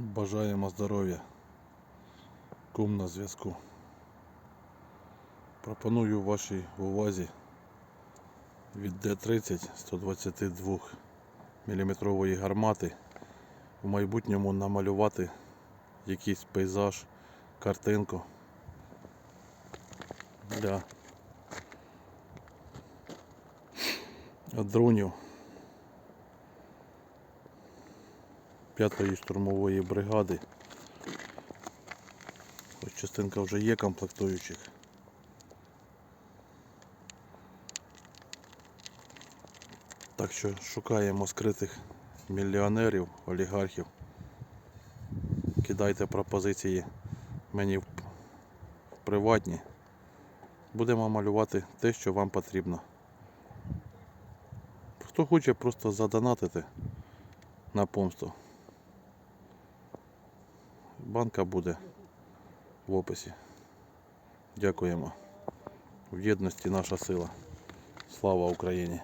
Бажаємо здоров'я. Кум на зв'язку. Пропоную вашій увазі від Д-30 122 мм гармати в майбутньому намалювати якийсь пейзаж, картинку для дронів 5-ї штурмової бригади. Хоч частинка вже є комплектуючих. Так що шукаємо скритих мільйонерів, олігархів. Кидайте пропозиції мені в приватні. Будемо малювати те, що вам потрібно. Хто хоче просто задонатити на помсту. Банка буде в описі. Дякуємо. В єдності наша сила. Слава Україні!